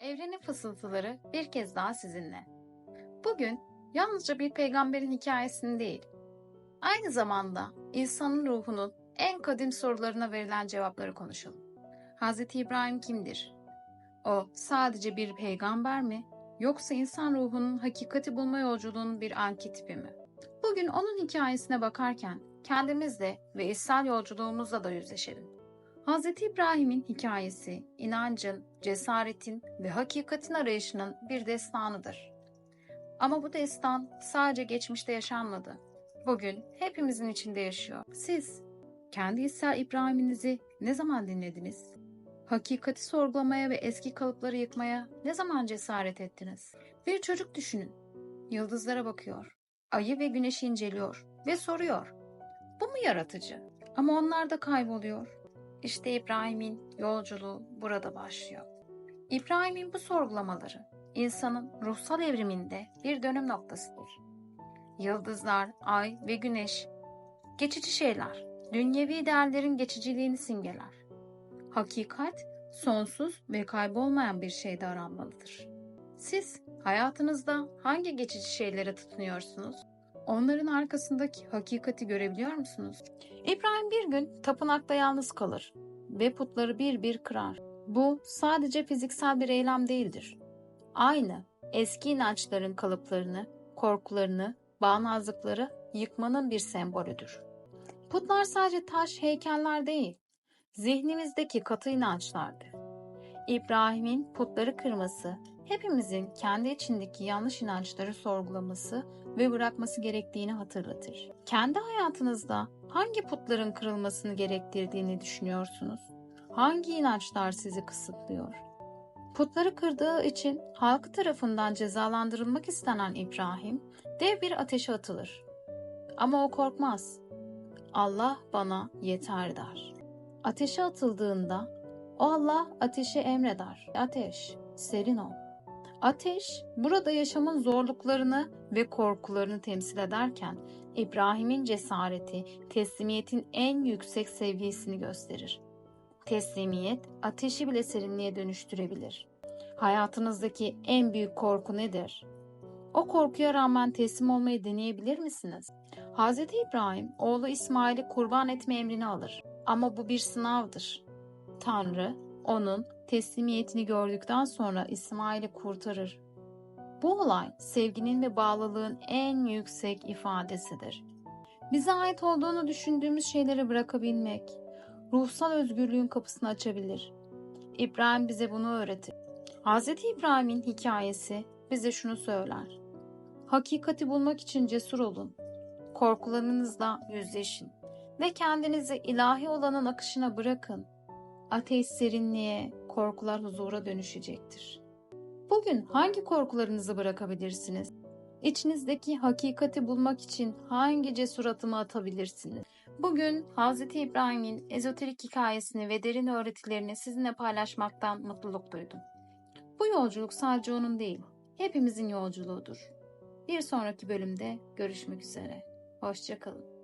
Evrenin fısıltıları bir kez daha sizinle. Bugün yalnızca bir peygamberin hikayesini değil, aynı zamanda insanın ruhunun en kadim sorularına verilen cevapları konuşalım. Hz. İbrahim kimdir? O sadece bir peygamber mi? Yoksa insan ruhunun hakikati bulma yolculuğunun bir arketipi mi? Bugün onun hikayesine bakarken kendimizle ve içsel yolculuğumuzla da yüzleşelim. Hz. İbrahim'in hikayesi, inancın, cesaretin ve hakikatin arayışının bir destanıdır. Ama bu destan sadece geçmişte yaşanmadı. Bugün hepimizin içinde yaşıyor. Siz kendi içsel İbrahim'inizi ne zaman dinlediniz? Hakikati sorgulamaya ve eski kalıpları yıkmaya ne zaman cesaret ettiniz? Bir çocuk düşünün. Yıldızlara bakıyor. Ayı ve güneşi inceliyor ve soruyor. Bu mu yaratıcı? Ama onlar da kayboluyor. İşte İbrahim'in yolculuğu burada başlıyor. İbrahim'in bu sorgulamaları insanın ruhsal evriminde bir dönüm noktasıdır. Yıldızlar, ay ve güneş geçici şeyler, dünyevi değerlerin geçiciliğini simgeler. Hakikat sonsuz ve kaybolmayan bir şeyde aranmalıdır. Siz hayatınızda hangi geçici şeylere tutunuyorsunuz? Onların arkasındaki hakikati görebiliyor musunuz? İbrahim bir gün tapınakta yalnız kalır ve putları bir bir kırar. Bu sadece fiziksel bir eylem değildir. Aynı eski inançların kalıplarını, korkularını, bağnazlıkları yıkmanın bir sembolüdür. Putlar sadece taş, heykeller değil, zihnimizdeki katı inançlardı. İbrahim'in putları kırması, hepimizin kendi içindeki yanlış inançları sorgulaması ve bırakması gerektiğini hatırlatır. Kendi hayatınızda hangi putların kırılmasını gerektirdiğini düşünüyorsunuz? Hangi inançlar sizi kısıtlıyor? Putları kırdığı için halk tarafından cezalandırılmak istenen İbrahim dev bir ateşe atılır. Ama o korkmaz. Allah bana yeter der. Ateşe atıldığında o Allah ateşi emreder. Ateş, serin ol. Ateş, burada yaşamın zorluklarını ve korkularını temsil ederken İbrahim'in cesareti, teslimiyetin en yüksek seviyesini gösterir. Teslimiyet, ateşi bile serinliğe dönüştürebilir. Hayatınızdaki en büyük korku nedir? O korkuya rağmen teslim olmayı deneyebilir misiniz? Hz. İbrahim, oğlu İsmail'i kurban etme emrini alır. Ama bu bir sınavdır. Tanrı, onun teslimiyetini gördükten sonra İsmail'i kurtarır. Bu olay sevginin ve bağlılığın en yüksek ifadesidir. Bize ait olduğunu düşündüğümüz şeyleri bırakabilmek, ruhsal özgürlüğün kapısını açabilir. İbrahim bize bunu öğretir. Hz. İbrahim'in hikayesi bize şunu söyler. Hakikati bulmak için cesur olun. Korkularınızla yüzleşin ve kendinizi ilahi olanın akışına bırakın. Ateş serinliğe, korkular huzura dönüşecektir. Bugün hangi korkularınızı bırakabilirsiniz? İçinizdeki hakikati bulmak için hangi cesur atımı atabilirsiniz? Bugün Hz. İbrahim'in ezoterik hikayesini ve derin öğretilerini sizinle paylaşmaktan mutluluk duydum. Bu yolculuk sadece onun değil, hepimizin yolculuğudur. Bir sonraki bölümde görüşmek üzere. Hoşçakalın.